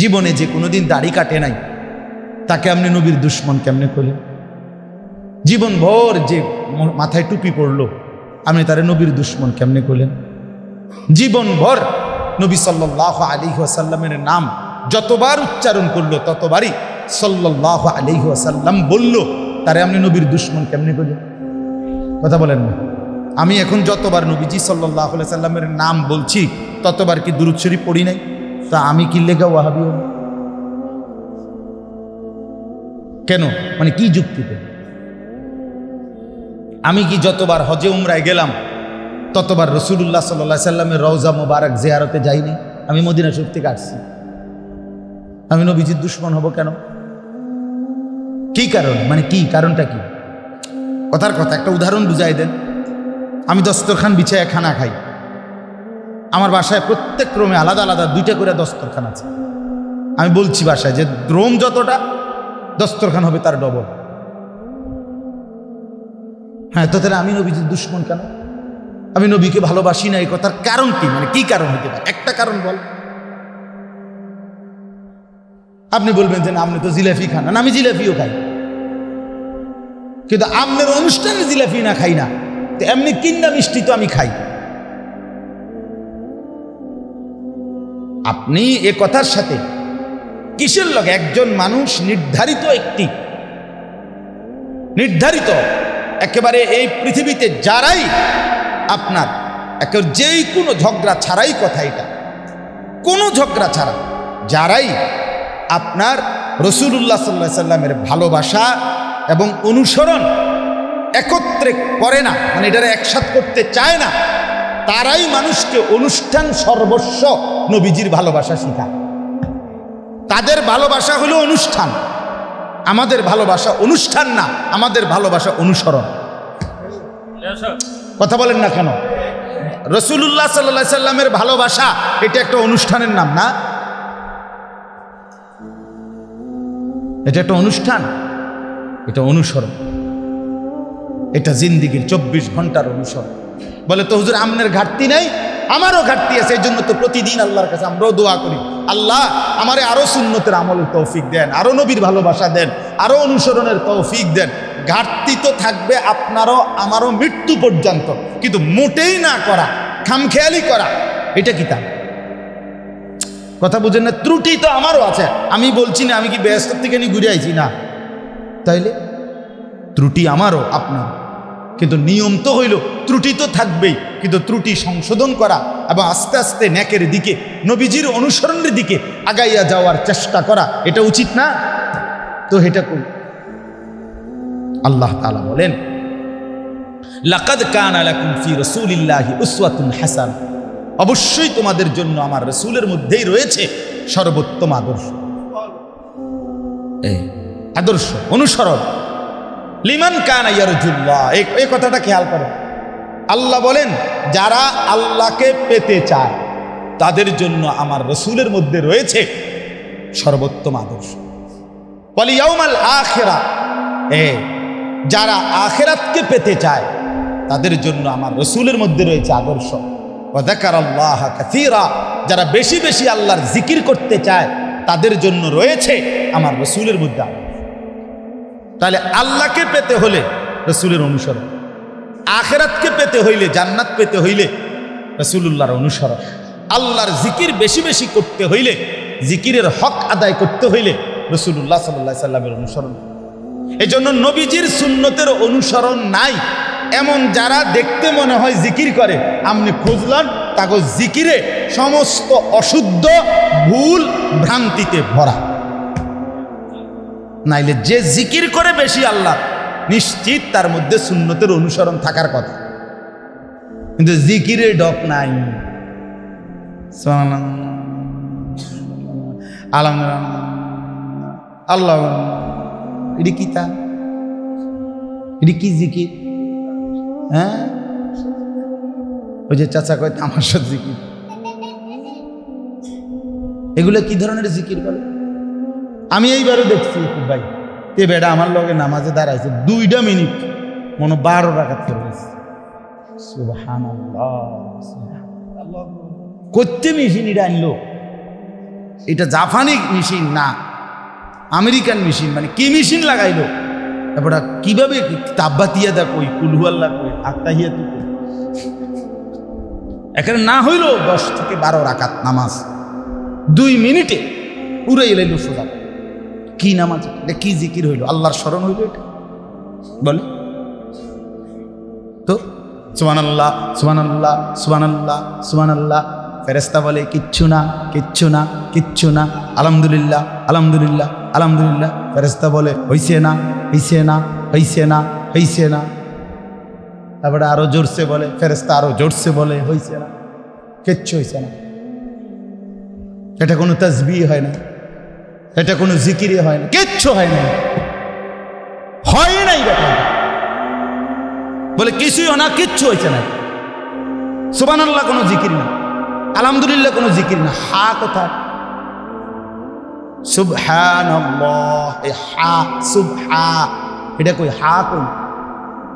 জীবনে যে কোনোদিন দাড়ি কাটে নাই, তাকে আপনি নবীর দুশ্মন কেমনে করলেন? জীবন ভর যে মাথায় টুপি পড়ল, আপনি তারে নবীর দুশ্মন কেমনে করলেন? জীবন ভর নবী সাল্লাহ আলী আসাল্লামের নাম যতবার উচ্চারণ করল, ততবারই সাল্লাহ আলী আসাল্লাম বলল, তারে আপনি নবীর দুশ্মন কেমনে করলেন? কথা বলেন না। আমি এখন যতবার নবীজি সাল্লাহ সাল্লামের নাম বলছি, ততবার কি দুরুদ পড়ি নাই? তা আমি কি লেগা ওয়াহাবি হব? কেন? মানে কি যুক্তিতে? আমি কি যতবার হজে উমরায় গেলাম, ততবার রসুল্লাহ সাল্লাহ সাল্লামের রওজা মোবারক জিয়ারতে যাইনি? আমি মদিনা শরীফ থেকে আসছি। আমি নবীজির দুশ্মন হব কেন? কি কারণ? মানে কি? কারণটা কি? কথার কথা, একটা উদাহরণ বুঝাই দেন। আমি দস্তরখান বিছায় খানা খাই। আমার বাসায় প্রত্যেক ক্রমে আলাদা আলাদা দুইটা করে দস্তরখান আছে। আমি বলছি বাসায় যে রোম যতটা, দস্তরখান হবে তার ডবল। হ্যাঁ তো তাহলে আমি নবীজির দুশ্মন কেন? আমি নবীকে ভালোবাসি না এই কথার কারণ কি? মানে কি কারণ হতে পারে? একটা কারণ বল। আপনি বলবেন যে না, আপনি তো জিলাফি খান না। আমি জিলাফিও খাই। কিন্তু আপনার অনুষ্ঠানে জিলাফি না খাই না। এমনি কিন্না মিষ্টি তো আমি খাই। আপনি এ কথার সাথে কিসের লগে? একজন মানুষ নির্ধারিত একটি। নির্ধারিত। একেবারে এই পৃথিবীতে যারাই আপনার একেবারে যেই কোনো ঝগড়া ছাড়াই কথা এটা। কোনো ঝগড়া ছাড়া। যারাই আপনার রসুল্লাহ সাল্লাহ সাল্লামের ভালোবাসা এবং অনুসরণ একত্রে করে না মানে এটারে একসাথ করতে চায় না, তারাই মানুষকে অনুষ্ঠান সর্বস্ব নবীজির ভালোবাসা শেখায় তাদের ভালোবাসা হলো অনুষ্ঠান। আমাদের ভালোবাসা অনুষ্ঠান না, আমাদের ভালোবাসা অনুসরণ। কথা বলেন না কেন? রসুল্লাহ সাল্লা সাল্লামের ভালোবাসা, এটা একটা অনুষ্ঠানের নাম না? এটা একটা অনুষ্ঠান, এটা অনুসরণ। এটা জিন্দিগির চব্বিশ ঘণ্টার অনুসরণ। বলে তো হুজুর আমনের ঘাটতি নেই আমারও ঘাটতি আছে এই জন্য তো প্রতিদিন আল্লাহর কাছে আমরাও দোয়া করি। আল্লাহ আমারে আরও সুন্নতের আমলের তৌফিক দেন, আরও নবীর ভালোবাসা দেন, আরও অনুসরণের তৌফিক দেন। ঘাটতি তো থাকবে আপনারও আমারও মৃত্যু পর্যন্ত, কিন্তু মোটেই না করা, খামখেয়ালি করা, এটা কি তা? কথা বুঝেন না, ত্রুটি তো আমারও আছে, আমি বলছি না, আমি কি ব্যস্ত থেকে নিয়ে ঘুরে আইছি না। তাইলে ত্রুটি আমারও আপনার কিন্তু নিয়ম তো হইল ত্রুটি তো থাকবেই। কিন্তু ত্রুটি সংশোধন করা এবং আস্তে আস্তে ন্যাকের দিকে নবীজির অনুসরণের দিকে আগাইয়া যাওয়ার চেষ্টা করা এটা উচিত না? তো এটা করি আল্লাহ তাআলা বলেন লাকাদ কানা লাকুম ফি রাসূলিল্লাহি উসওয়াতুন হাসান। অবশ্যই তোমাদের জন্য আমার রসুলের মধ্যেই রয়েছে সর্বোত্তম আদর্শ। এই। আদর্শ অনুসরণ। লিমান কান ইয়ারজুল্লাহ। এই কথাটা খেয়াল করো। আল্লাহ বলেন, যারা আল্লাহকে পেতে চায়, তাদের জন্য আমার রসুলের মধ্যে রয়েছে সর্বোত্তম আদর্শ। ওয়ালিয়াউমাল আখেরা। এ, যারা আখেরাতকে পেতে চায়, তাদের জন্য আমার রসুলের মধ্যে রয়েছে আদর্শ। ওয়াদাকার আল্লাহ কাসীরা। যারা বেশি বেশি আল্লাহর জিকির করতে চায়, তাদের জন্য রয়েছে আমার রসুলের মধ্যে আদর্শ। তাহলে আল্লাহকে পেতে হলে রসুলের অনুসরণ। আখেরাতকে পেতে হইলে, জান্নাত পেতে হইলে রসুল্লাহর অনুসরণ। আল্লাহর জিকির বেশি বেশি করতে হইলে, জিকিরের হক আদায় করতে হইলে রসুল্লাহ সাল্লাহ সাল্লামের অনুসরণ। এই জন্য নবীজির সুন্নতের অনুসরণ নাই। এমন যারা দেখতে মনে হয় জিকির করে আপনি খুঁজলেন তাকে জিকিরে সমস্ত অশুদ্ধ ভুল ভ্রান্তিতে ভরা। নাইলে যে জিকির করে বেশি আল্লাহ, নিশ্চিত তার মধ্যে সুন্নতের অনুসরণ থাকার কথা। কিন্তু জিকিরে ডক নাই। আলম আল্লাহ। এটি কি তা? এটি কি জিকির? হ্যাঁ? ওই যে চাচা কয় সাথে জিকির। এগুলো কি ধরনের জিকির বলে? আমি এইবারও দেখছি ভাই। তে বেটা আমার লগে নামাজে দাঁড়াইছে দুইটা মিনিট। মনে বারো রাখাত গেছে। করতে মেশিন এটা আনলো। এটা জাপানি মেশিন না। আমেরিকান মেশিন মানে কি মেশিন লাগাইলো? তারপরে কীভাবে তাব্বাতিয়া দেখ ওই কুলহুয়াল্লা কই আত্মাহিয়া তুই এখানে না হইল দশ থেকে বারো রাকাত নামাজ। দুই মিনিটে পুরো এলাইল সোজা। কি নামাজ? এটা কি জিকির হইল? আল্লাহর স্মরণ হইল এটা? বলে। তো? সুমান আল্লাহ সুবান আল্লাহ সুমান আল্লাহ সুবান আল্লাহ ফেরেস্তা বলে, কিচ্ছু না কিচ্ছু না কিচ্ছু না। আলহামদুলিল্লাহ আলহামদুলিল্লাহ আলহামদুলিল্লাহ। ফেরেস্তা বলে, হইছে না হইছে না হইছে না হইছে না। তারপরে আরও জোরসে বলে ফেরেস্তা আরও জোরসে বলে, হইছে না, কিচ্ছু হইছে না। এটা কোনো তাজবি হয় না। এটা কোনো জিকিরে হয় না। কিচ্ছু হয় না। হয় নাই ব্যাপার বলে কিছুই না, কিচ্ছু হয়েছে না। সুবান আল্লাহ কোনো জিকির না। আলহামদুলিল্লাহ কোনো জিকির না। হা কথা সুবহান হা, সুবহা। এটা কই, হা কই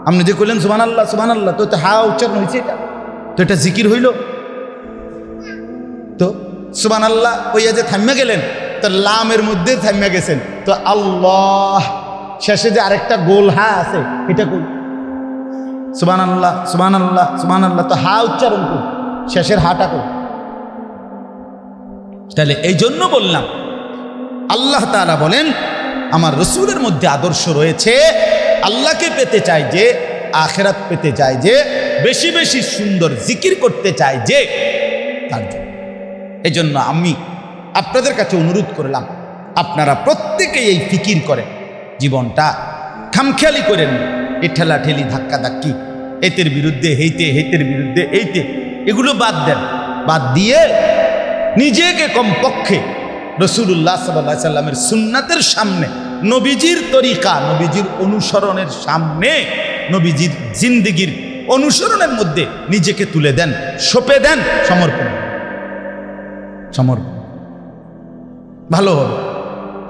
আপনি যে কইলেন সুবান আল্লাহ সুবান আল্লাহ তো হা উচ্চারণ হয়েছে এটা। তো এটা জিকির হইল। তো সুবান আল্লাহ ওইয়া যে থামিয়া গেলেন। তো লামের মধ্যে থামিয়া গেছেন। তো আল্লাহ, শেষে যে আরেকটা গোল হা আছে, এটা কই? সুবান আল্লাহ সুবান আল্লাহ সুবান আল্লাহ তো হা উচ্চারণ করি। শেষের হাটা করি। তাহলে এই জন্য বললাম, আল্লাহ তাআলা বলেন, আমার রসুলের মধ্যে আদর্শ রয়েছে, আল্লাহকে পেতে চাই যে, আখেরাত পেতে চায় যে, বেশি বেশি সুন্দর জিকির করতে চায় যে, তার জন্য। এই জন্য আমি আপনাদের কাছে অনুরোধ করলাম, আপনারা প্রত্যেকেই এই ফিকির করেন জীবনটা খামখেয়ালি করেন এ ঠেলা ঠেলি ধাক্কা ধাক্কি এতের বিরুদ্ধে, হেইতে, হেতের বিরুদ্ধে, এইতে, এগুলো বাদ দেন। বাদ দিয়ে নিজেকে কমপক্ষে রসুল্লাহ সাল্লাহ সাল্লামের সুন্নাতের সামনে, নবীজির তরিকা, নবীজির অনুসরণের সামনে, নবীজির জিন্দিগির অনুসরণের মধ্যে নিজেকে তুলে দেন, সঁপে দেন, সমর্পণ। সমর্পণ। ভালো হবে।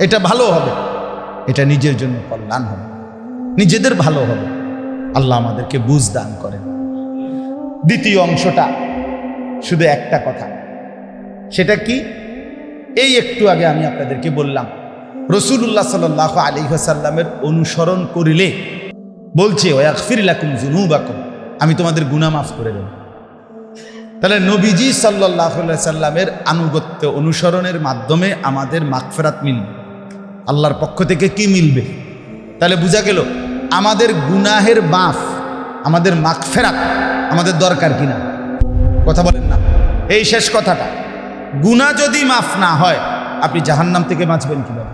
এটা ভালো হবে। এটা নিজের জন্য কল্যাণ হবে। নিজেদের ভালো হবে। আল্লাহ আমাদেরকে বুঝ দান করেন। দ্বিতীয় অংশটা শুধু একটা কথা। সেটা কি? এই একটু আগে আমি আপনাদেরকে বললাম রসুল্লাহ সাল আলী সাল্লামের অনুসরণ করিলে বলছে ওয়াকফিরাকুম জুনুবাকুম আমি তোমাদের গুনাহ মাফ করে দেব। তাহলে নবীজি সাল্লাহ সাল্লামের আনুগত্য অনুসরণের মাধ্যমে আমাদের মাগফেরাত মিলবে। আল্লাহর পক্ষ থেকে কি মিলবে? তাহলে বোঝা গেল, আমাদের গুনাহের মাফ, আমাদের মাগফেরাত আমাদের দরকার কিনা? কথা বলেন না। এই শেষ কথাটা। গুণা যদি মাফ না হয়, আপনি জাহান্নাম থেকে বাঁচবেন কীভাবে?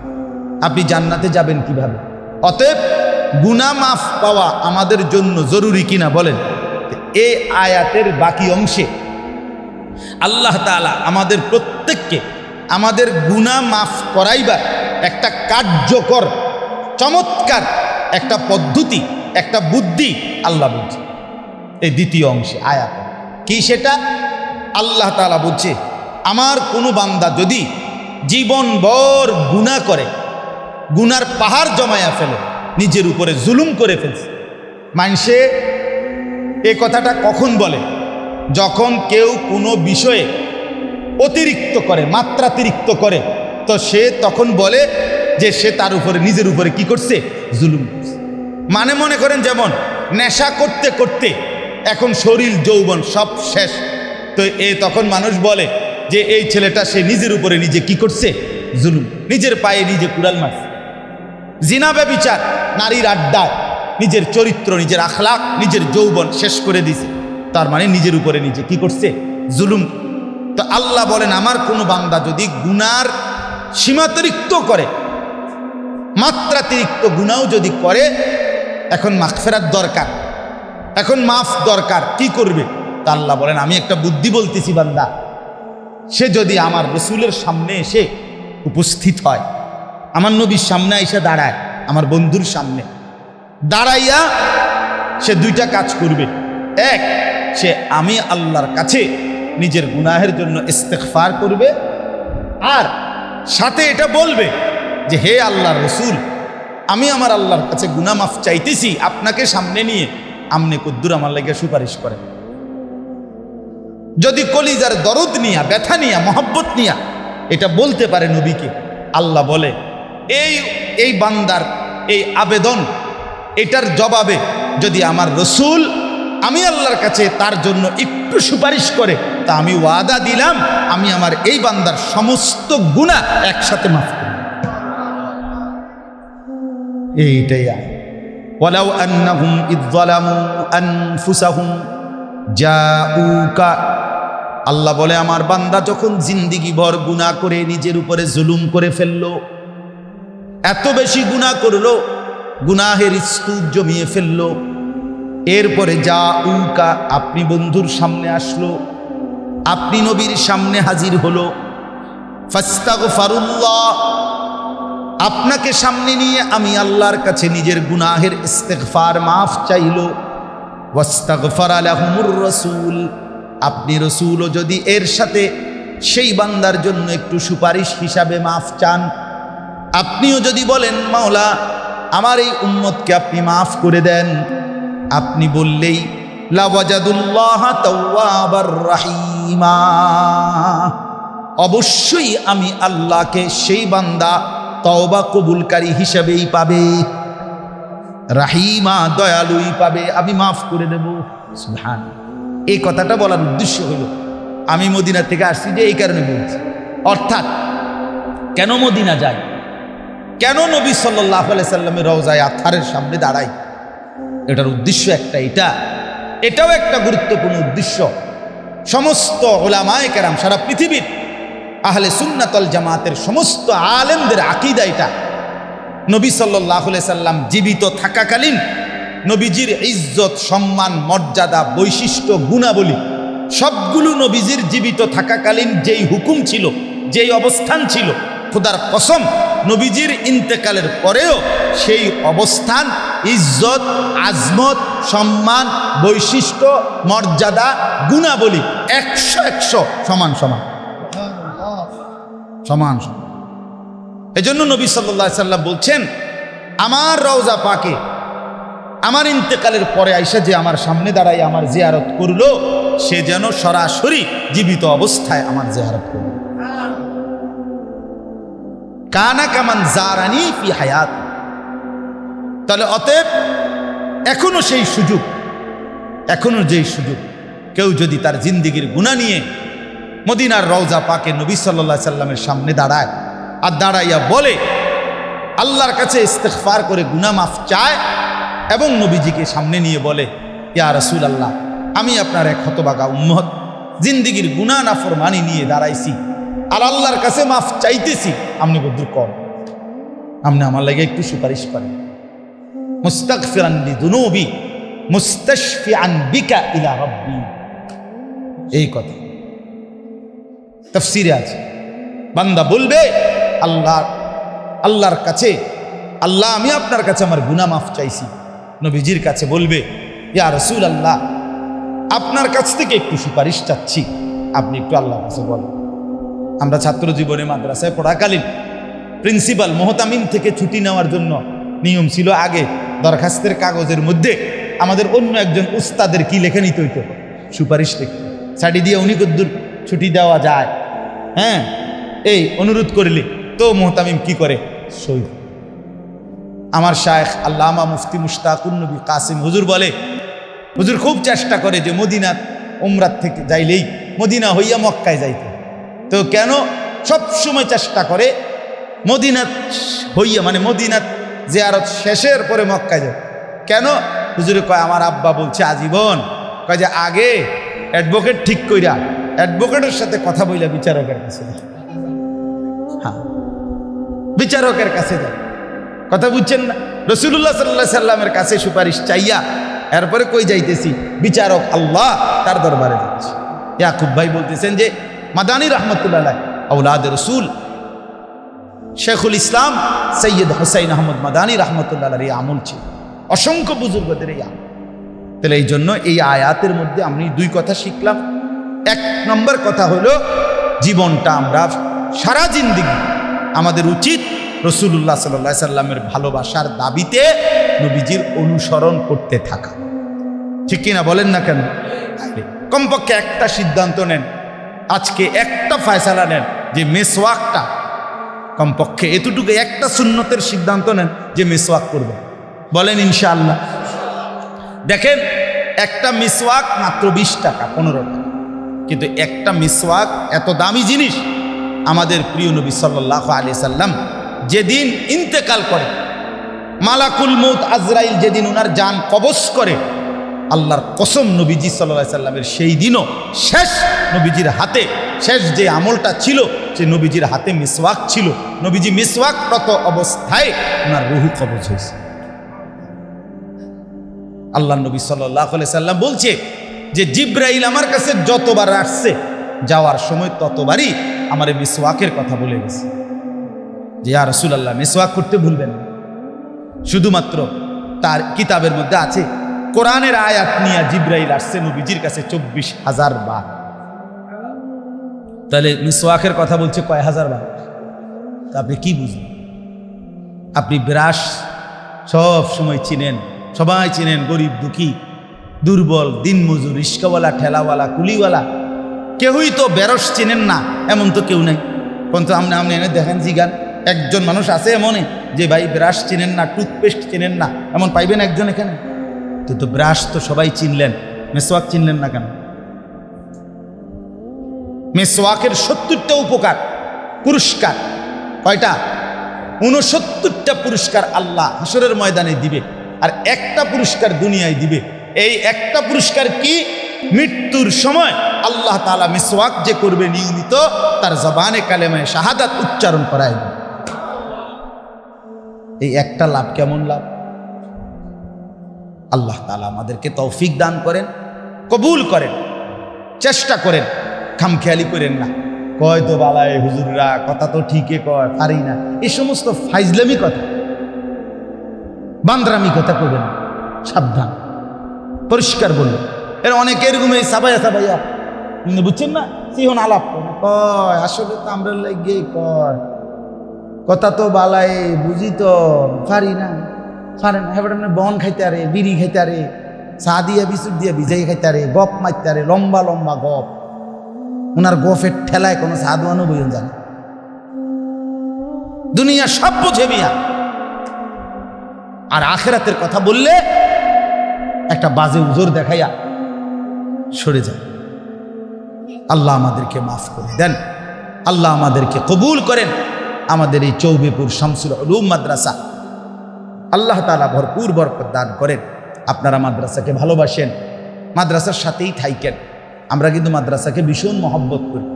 আপনি জান্নাতে যাবেন কীভাবে? অতএব গুণা মাফ পাওয়া আমাদের জন্য জরুরি কিনা বলেন? এই আয়াতের বাকি অংশে আল্লাহ তাআলা আমাদের প্রত্যেককে আমাদের গুণা মাফ করাইবার একটা কার্যকর, চমৎকার একটা পদ্ধতি, একটা বুদ্ধি আল্লাহ বলছে। এই দ্বিতীয় অংশে, আয়াত। কি সেটা? আল্লাহ তাআলা বলছে, আমার কোনো বান্দা যদি জীবনভর গুণা করে, গুনার পাহাড় জমায়া ফেলে, নিজের উপরে জুলুম করে ফেলছে মানুষে এ কথাটা কখন বলে? যখন কেউ কোনো বিষয়ে অতিরিক্ত করে, মাত্রাতিরিক্ত করে, তো সে তখন বলে যে সে তার উপরে, নিজের উপরে কি করছে? জুলুম মানে মনে করেন যেমন, নেশা করতে করতে এখন শরীর, যৌবন সব শেষ। তো এ তখন মানুষ বলে যে এই ছেলেটা সে নিজের উপরে নিজে কি করছে? জুলুম। নিজের পায়ে নিজে কুড়াল মারছে। জিনাবে বিচার নারীর আড্ডা নিজের চরিত্র, নিজের আখলাক নিজের যৌবন শেষ করে দিছে তার মানে নিজের উপরে নিজে। কি করছে? জুলুম। তো আল্লাহ বলেন, আমার কোনো বান্দা যদি গুনার সীমাতিরিক্ত করে, মাত্রাতিরিক্ত গুণাও যদি করে, এখন মাগফেরাত দরকার। এখন মাফ দরকার। কি করবে? তা আল্লাহ বলেন, আমি একটা বুদ্ধি বলতেছি বান্দা। সে যদি আমার রসুলের সামনে এসে উপস্থিত হয়, আমার নবীর সামনে এসে দাঁড়ায়, আমার বন্ধুর সামনে, দাঁড়াইয়া সে দুইটা কাজ করবে। এক সে আমি আল্লাহর কাছে নিজের গুনাহের জন্য ইস্তেকফার করবে আর সাথে এটা বলবে যে, হে আল্লাহর রসুল, আমি আমার আল্লাহর কাছে গুনা মাফ চাইতেছি, আপনাকে সামনে নিয়ে আমনে কদ্দুর আমার লাগে সুপারিশ করেন। যদি কলিজার দরদ নিয়া, ব্যথা নিয়া, মহব্বত নিয়া এটা বলতে পারে নবীকে, আল্লাহ বলে, এই এই বান্দার এই আবেদন, এটার জবাবে যদি আমার রসুল আমি আল্লাহর কাছে তার জন্য একটু সুপারিশ করে তা আমি ওয়াদা দিলাম আমি আমার এই বান্দার সমস্ত গুণা একসাথে মাফ করি এইটাই আয় ولو أنهم إذ ظلموا أنفسهم جاءوك আল্লাহ বলে আমার বান্দা যখন জিন্দিগি ভর গুণা করে নিজের উপরে জুলুম করে ফেললো এত বেশি গুণা করলো গুনাহের স্তূপ জমিয়ে ফেললো এরপরে যা উকা আপনি বন্ধুর সামনে আসলো, আপনি নবীর সামনে হাজির হলো। ফাস্তাগফারুল্লাহ, আপনাকে সামনে নিয়ে আমি আল্লাহর কাছে নিজের গুনাহের ইস্তেগফার মাফ চাইল। ওয়াস্তাগফার আলাহুমুর রসুল, আপনি রসুলও যদি এর সাথে সেই বান্দার জন্য একটু সুপারিশ হিসাবে মাফ চান, আপনিও যদি বলেন, মাওলা, আমার এই উম্মতকে আপনি মাফ করে দেন। আপনি বললেই রাহিমা। অবশ্যই আমি আল্লাহকে সেই বান্দা তওবা কবুলকারী হিসেবেই পাবে। রাহিমা দয়ালুই পাবে, আমি মাফ করে দেব। সুবহান এই কথাটা বলার উদ্দেশ্য হইল আমি মদিনা থেকে আসছি যে এই কারণে বলছি। অর্থাৎ, কেন মদিনা যাই কেন নবী সাল্লাহ সাল্লামের রওজায় আথারের সামনে দাঁড়াই এটার উদ্দেশ্য একটা, এটা, এটাও একটা গুরুত্বপূর্ণ উদ্দেশ্য। সমস্ত ওলামায় কেরাম, সারা পৃথিবীর আহলে সুন্নাতল জামাতের সমস্ত আলেমদের আকিদা এটা। নবী সাল্লাহ সাল্লাম জীবিত থাকাকালীন নবীজির ইজ্জত, সম্মান, মর্যাদা, বৈশিষ্ট্য, গুণাবলী, সবগুলো নবীজির জীবিত থাকাকালীন যেই হুকুম ছিল, যেই অবস্থান ছিল খোদার কসম নবীজির ইন্তেকালের পরেও সেই অবস্থান, ইজ্জত, আজমত, সম্মান, বৈশিষ্ট্য, মর্যাদা, গুণাবলী একশো একশো সমান সমান। সমান সমান। এজন্য নবী সাল্লা সাল্লাম বলছেন, আমার রওজা পাকে, আমার ইন্তেকালের পরে আইসা যে আমার সামনে দাঁড়াই আমার জিয়ারত করল, সে যেন সরাসরি জীবিত অবস্থায় আমার জিয়ারত করল। কানা কামান জারানি ফি হায়াত। তাহলে অতএব এখনও সেই সুযোগ, এখনও যেই সুযোগ। কেউ যদি তার জিন্দিগির গুণা নিয়ে মদিনার রওজা পাকে নবী সাল্লা সাল্লামের সামনে দাঁড়ায় আর দাঁড়াইয়া বলে, আল্লাহর কাছে ইস্তেকফার করে গুনা মাফ চায় এবং নবীজিকে সামনে নিয়ে বলে, ইয়া রসুল আল্লাহ আমি আপনার এক হতবাগা উম্মত। জিন্দিগির গুনা নাফর মানি নিয়ে দাঁড়াইছি। আর আল্লাহর কাছে মাফ চাইতেছি। আপনি বদুর কম আপনি আমার লাগে একটু সুপারিশ করেন। মুস্তাক ফিরান্দি দুনবি মুস্তাশফি আন বিকা ইলা রব্বি। এই কথা। তফসিরে বান্দা বলবে, আল্লাহ, আল্লাহর কাছে, আল্লাহ, আমি আপনার কাছে আমার গুনা মাফ চাইছি। নবীজির কাছে বলবে, ইয়া রসুল আল্লাহ আপনার কাছ থেকে একটু সুপারিশ চাচ্ছি। আপনি একটু আল্লাহর কাছে বলেন। আমরা ছাত্র জীবনে মাদ্রাসায় পড়াকালীন প্রিন্সিপাল মোহতামিম থেকে ছুটি নেওয়ার জন্য নিয়ম ছিল আগে দরখাস্তের কাগজের মধ্যে আমাদের অন্য একজন উস্তাদের কি লেখে নিতে হইতো? সুপারিশ লিখতে। সাডি দিয়ে উনি কদ্দুর ছুটি দেওয়া যায়। হ্যাঁ এই অনুরোধ করলে। তো মোহতামিম কি করে? সই। আমার শায়েখ আল্লামা মুফতি মুশতাকুন নবী কাসিম হুজুর বলে, হুজুর খুব চেষ্টা করে যে মদিনাত উমরাত থেকে যাইলেই মদিনা হইয়া মক্কায় যাইতে। তো কেন সব সময় চেষ্টা করে মদিনাত হইয়া মানে মদিনাত জিয়ারত শেষের পরে মক্কায় যায়। কেন? হুজুরে কয়, আমার আব্বা বলছে আজীবন। কয় যে আগে অ্যাডভোকেট ঠিক কইরা অ্যাডভোকেটের সাথে কথা বইলা বিচারকের কাছে। হ্যাঁ বিচারকের কাছে যায় কথা বুঝছেন না? রসুল্লাহ সাল্লাহ সাল্লামের কাছে সুপারিশ চাইয়া এরপরে কই যাইতেছি? বিচারক আল্লাহ তার দরবারে যাচ্ছে। ইয়াকুব ভাই বলতেছেন যে মাদানী রহমতুল্লাহ আউলাদ রসুল, শেখুল ইসলাম সৈয়দ হোসাইন আহমদ মাদানী রহমতুল্লাহ এই আমল ছিল। অসংখ্য বুজুর্গদের এই আমল। তাহলে এই জন্য এই আয়াতের মধ্যে আমি দুই কথা শিখলাম। এক নম্বর কথা হলো, জীবনটা আমরা সারা জিন্দিগি আমাদের উচিত রসুল্লাহ সাল্লাহ সাল্লামের ভালোবাসার দাবিতে নবীজির অনুসরণ করতে থাকা। ঠিক কিনা বলেন না কেন? কমপক্ষে একটা সিদ্ধান্ত নেন। আজকে একটা ফয়সালা নেন যে মেসওয়াকটা। কমপক্ষে এতটুকু একটা সুন্নতের সিদ্ধান্ত নেন যে মেসওয়াক করবেন বলেন ইনশাআল্লাহ। দেখেন, একটা মিসওয়াক মাত্র বিশ টাকা, পনেরো টাকা। কিন্তু একটা মিসওয়াক এত দামি জিনিস আমাদের প্রিয় নবী সাল্লাহ আলি সাল্লাম যেদিন ইন্তেকাল করে, মালাকুল মৌত আজরাইল যেদিন ওনার যান কবস করে আল্লাহর কসম নবীজি সাল্লা সাল্লামের সেই দিনও শেষ নবীজির হাতে। শেষ যে আমলটা ছিল, সে নবীজির হাতে মিসওয়াক ছিল। নবীজি মিসওয়াকরত অবস্থায় ওনার রুহু কবজ হয়েছে। আল্লাহ নবী সাল্লাহ সাল্লাম বলছে যে, জিব্রাইল আমার কাছে যতবার আসছে, যাওয়ার সময় ততবারই আমার এই মিসওয়াকের কথা বলে গেছে। যে আর রসুল আল্লাহ মিসওয়াক করতে ভুলবেন না। শুধুমাত্র তার কিতাবের মধ্যে আছে কোরআনের আয়াত নিয়ে জিব্রাইল আসছে নবীজির কাছে চব্বিশ হাজার বার। তাহলে মিসওয়াকের কথা বলছে কয় হাজার বার? তা আপনি কি বুঝলেন? আপনি ব্রাশ, সব সময় চিনেন, সবাই চিনেন গরিব, দুঃখী, দুর্বল দিনমজুর রিস্কাওয়ালা, ঠেলাওয়ালা, কুলিওয়ালা। কেউই তো বেরস চিনেন না, এমন তো কেউ নেই। কিন্তু আপনি আপনি এনে দেখেন জিগান, একজন মানুষ আছে এমনই যে ভাই ব্রাশ চিনেন না, টুথপেস্ট চিনেন না, এমন পাইবেন একজন এখানে? তো তো ব্রাশ তো সবাই চিনলেন। মেসোয়াক চিনলেন না কেন? মেসোয়াকের সত্তরটা উপকার, পুরস্কার। কয়টা? উনসত্তরটা পুরস্কার আল্লাহ হাসরের ময়দানে দিবে আর একটা পুরস্কার দুনিয়ায় দিবে। এই একটা পুরস্কার কি? মৃত্যুর সময় আল্লাহ তালা মিসওয়াক যে করবে নিয়মিত, তার জবানে কালেমায় শাহাদাত উচ্চারণ করায় এই একটা লাভ কেমন লাভ? আল্লাহ তালা আমাদেরকে তৌফিক দান করেন, কবুল করেন, চেষ্টা করেন, খামখেয়ালি করেন না কয় তো বালায় হুজুররা, কথা তো ঠিকই কয়, পারি না এই সমস্ত ফাইজলামি কথা, বান্দ্রামি কথা করবেন। সাবধান, পরিষ্কার বলুন এর অনেক এরকম এই সাবাইয়া সাবাইয়া বুঝছেন না সিহন আলাপ। কয়, আসলে তো আমরা লাগে কয় কথা তো বালাই বুঝি তো, পারি না পারে না, এবার আপনি বন খাইতে আরে, বিড়ি খাইতে আরে, চা দিয়া, বিস্কুট দিয়া ভিজাই খাইতে আরে গপ মারতে আরে, লম্বা লম্বা গপ। ওনার গফের ঠেলায় কোনো সাধুয়ানো বইন জানে। দুনিয়া সব বোঝে মিয়া। আর আখেরাতের কথা বললে একটা বাজে উজোর দেখাইয়া সরে যায়। আল্লাহ আমাদেরকে মাফ করে দেন। আল্লাহ আমাদেরকে কবুল করেন। আমাদের এই চৌবেপুর শামসুল উলুম মাদ্রাসা আল্লাহ তালা ভরপুর বরকত দান করেন। আপনারা মাদ্রাসাকে ভালোবাসেন, মাদ্রাসার সাথেই থাইকেন। আমরা কিন্তু মাদ্রাসাকে ভীষণ মহব্বত করি।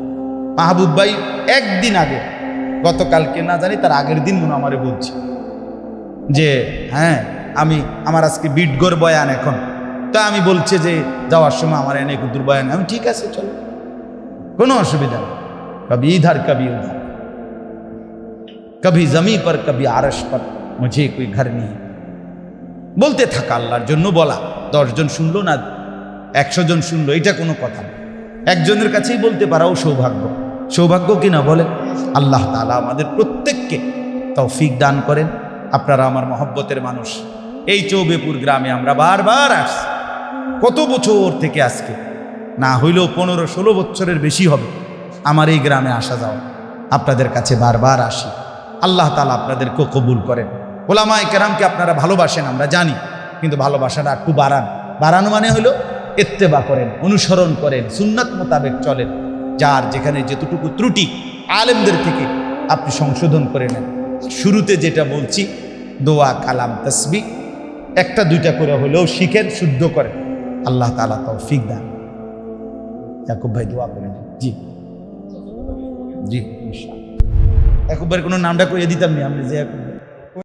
মাহবুব ভাই একদিন আগে, গতকালকে না জানি তার আগের দিন মনে আমারে বলছে যে হ্যাঁ আমি, আমার আজকে বিটগর বয়ান এখন। তা আমি বলছে যে, যাওয়ার সময় আমার এনে কুদ্দুর বয়ান। আমি ঠিক আছে, চলো। কোনো অসুবিধা নেই। কবি ইধার, কবি উধার। কবি জমি পর, কবি আরস পর। মুঝে কোই ঘর নেই বলতে থাকা আল্লাহর জন্য বলা দশজন শুনলো না একশো জন শুনলো এটা কোনো কথা একজনের কাছেই বলতে পারাও সৌভাগ্য সৌভাগ্য কিনা বলে আল্লাহ তালা আমাদের প্রত্যেককে তৌফিক দান করেন আপনারা আমার মহব্বতের মানুষ। এই চৌবেপুর গ্রামে আমরা বারবার আসছি। কত বছর থেকে আজকে? না হইলেও পনেরো ষোলো বছরের বেশি হবে। আমার এই গ্রামে আসা যাওয়া। আপনাদের কাছে বারবার আসি। আল্লাহ তালা আপনাদেরকেও কবুল করেন। ওলামায় কেরামকে আপনারা ভালোবাসেন, আমরা জানি, কিন্তু ভালোবাসাটা একটু বাড়ান। বাড়ানো মানে হলো এত্তেবা করেন, অনুসরণ করেন, সুন্নাত মোতাবেক চলেন। যার যেখানে যেতটুকু ত্রুটি, আলেমদের থেকে আপনি সংশোধন করে নেন। শুরুতে যেটা বলছি, দোয়া, কালাম, তসবি, একটা, দুইটা করে হলেও শিখেন, শুদ্ধ করেন। আল্লাহ তালা তৌফিক দান। ইয়াকুব ভাই, দোয়া করেন। জি। জি, ইনশাআল্লাহ। একুববার কোনো নামটা কইয়ে দিতাম নি আপনি যে